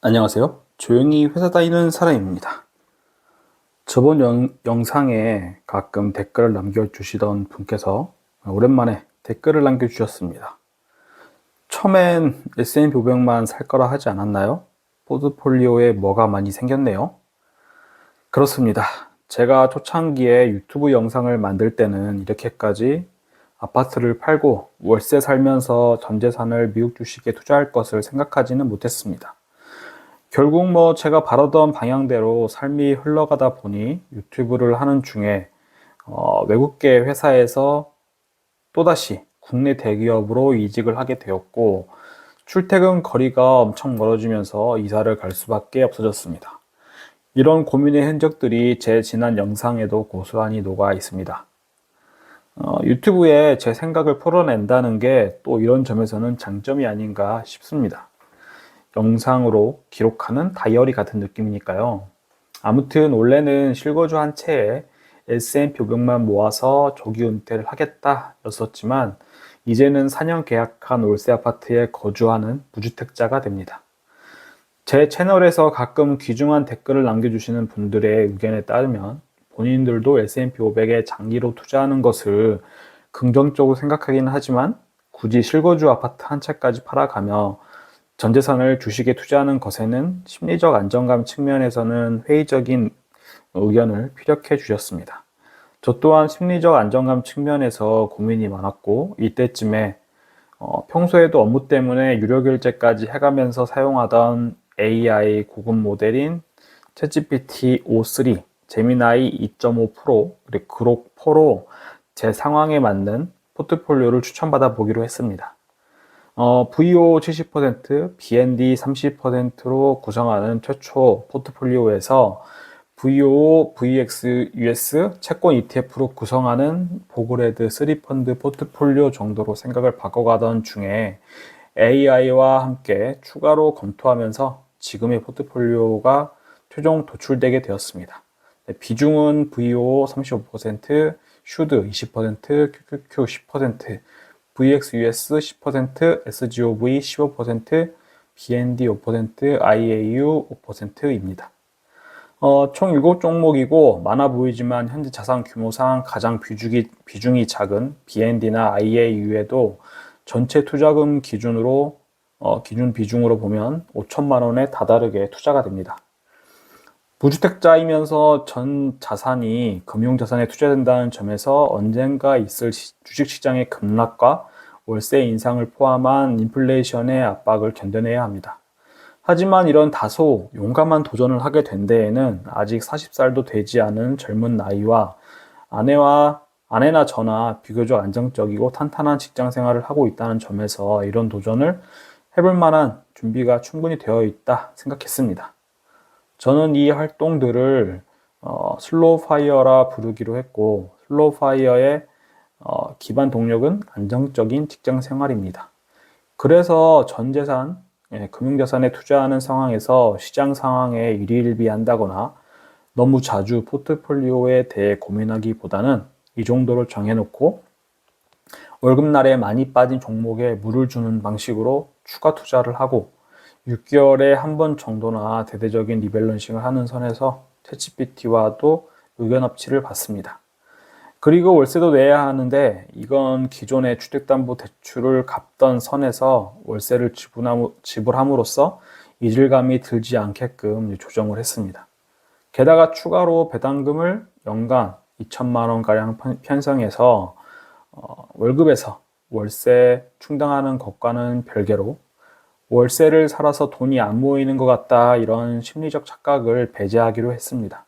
안녕하세요. 조용히 회사 다니는 사람입니다. 저번 영, 영상에 가끔 댓글을 남겨주시던 분께서 오랜만에 댓글을 남겨주셨습니다. 처음엔 S&P 500만 살 거라 하지 않았나요? 포트폴리오에 뭐가 많이 생겼네요. 그렇습니다. 제가 초창기에 유튜브 영상을 만들 때는 이렇게까지 아파트를 팔고 월세 살면서 전 재산을 미국 주식에 투자할 것을 생각하지는 못했습니다. 결국 뭐 제가 바라던 방향대로 삶이 흘러가다 보니 유튜브를 하는 중에 어, 외국계 회사에서 또다시 국내 대기업으로 이직을 하게 되었고 출퇴근 거리가 엄청 멀어지면서 이사를 갈 수밖에 없어졌습니다. 이런 고민의 흔적들이 제 지난 영상에도 고스란히 녹아 있습니다. 어, 유튜브에 제 생각을 풀어낸다는 게 또 이런 점에서는 장점이 아닌가 싶습니다. 영상으로 기록하는 다이어리 같은 느낌이니까요. 아무튼 원래는 실거주 한 채에 S&P 500만 모아서 조기 은퇴를 하겠다 였었지만 이제는 4년 계약한 월세 아파트에 거주하는 무주택자가 됩니다. 제 채널에서 가끔 귀중한 댓글을 남겨주시는 분들의 의견에 따르면 본인들도 S&P 500에 장기로 투자하는 것을 긍정적으로 생각하기는 하지만 굳이 실거주 아파트 한 채까지 팔아가며 전 재산을 주식에 투자하는 것에는 심리적 안정감 측면에서는 회의적인 의견을 피력해 주셨습니다. 저 또한 심리적 안정감 측면에서 고민이 많았고 이때쯤에 어, 평소에도 업무 때문에 유료 결제까지 해가면서 사용하던 AI 고급 모델인 챗GPT 5.3, 제미나이 2.5 프로, 그리고 그록 4로 제 상황에 맞는 포트폴리오를 추천받아 보기로 했습니다. 어, VO 70%, BND 30%로 구성하는 최초 포트폴리오에서 VO, VX, US 채권 ETF로 구성하는 보그레드 3펀드 포트폴리오 정도로 생각을 바꿔가던 중에 AI와 함께 추가로 검토하면서 지금의 포트폴리오가 최종 도출되게 되었습니다. 네, 비중은 VO 35%, 슈드 20%, QQQ 10%, VXUS 10%, SGOV 15%, BND 5%, IAU 5%입니다. 어, 총 7종목이고 많아 보이지만 현재 자산 규모상 가장 비중이, 비중이 작은 BND나 IAU에도 전체 투자금 기준으로 어, 기준 비중으로 보면 5천만 원에 다다르게 투자가 됩니다. 무주택자이면서 전 자산이 금융자산에 투자된다는 점에서 언젠가 있을 주식시장의 급락과 월세 인상을 포함한 인플레이션의 압박을 견뎌내야 합니다. 하지만 이런 다소 용감한 도전을 하게 된 데에는 아직 40살도 되지 않은 젊은 나이와 아내와 아내나 저나 비교적 안정적이고 탄탄한 직장 생활을 하고 있다는 점에서 이런 도전을 해볼 만한 준비가 충분히 되어 있다 생각했습니다. 저는 이 활동들을 어, 슬로우 파이어라 부르기로 했고 슬로우 파이어의 어, 기반 동력은 안정적인 직장 생활입니다. 그래서 전 재산, 예, 금융자산에 투자하는 상황에서 시장 상황에 일희일비한다거나 너무 자주 포트폴리오에 대해 고민하기보다는 이 정도를 정해놓고 월급날에 많이 빠진 종목에 물을 주는 방식으로 추가 투자를 하고 6개월에 한 번 정도나 대대적인 리밸런싱을 하는 선에서 채찌PT와도 의견 합치를 받습니다. 그리고 월세도 내야 하는데 이건 기존의 주택담보대출을 갚던 선에서 월세를 지불함으로써 이질감이 들지 않게끔 조정을 했습니다. 게다가 추가로 배당금을 연간 2천만 원가량 편성해서 어, 월급에서 월세 충당하는 것과는 별개로 월세를 살아서 돈이 안 모이는 것 같다 이런 심리적 착각을 배제하기로 했습니다.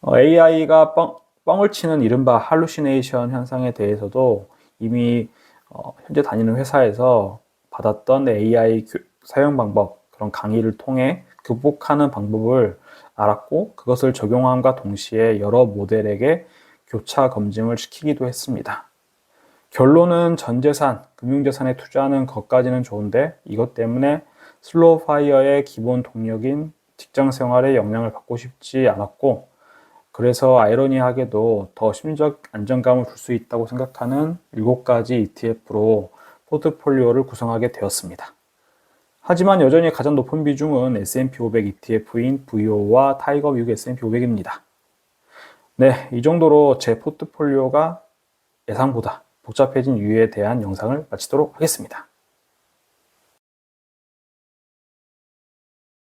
어, AI가 뻥, 뻥을 치는 이른바 할루시네이션 현상에 대해서도 이미 어, 현재 다니는 회사에서 받았던 AI 교, 사용 방법 그런 강의를 통해 극복하는 방법을 알았고 그것을 적용함과 동시에 여러 모델에게 교차 검증을 시키기도 했습니다. 결론은 전재산, 금융재산에 투자하는 것까지는 좋은데 이것 때문에 슬로우 파이어의 기본 동력인 직장 생활에 영향을 받고 싶지 않았고 그래서 아이러니하게도 더 심리적 안정감을 줄 수 있다고 생각하는 7가지 ETF로 포트폴리오를 구성하게 되었습니다. 하지만 여전히 가장 높은 비중은 S&P 500 ETF인 VO와 타이거 뮤 S&P 500입니다. 네, 이 정도로 제 포트폴리오가 예상보다 복잡해진 유에 대한 영상을 마치도록 하겠습니다.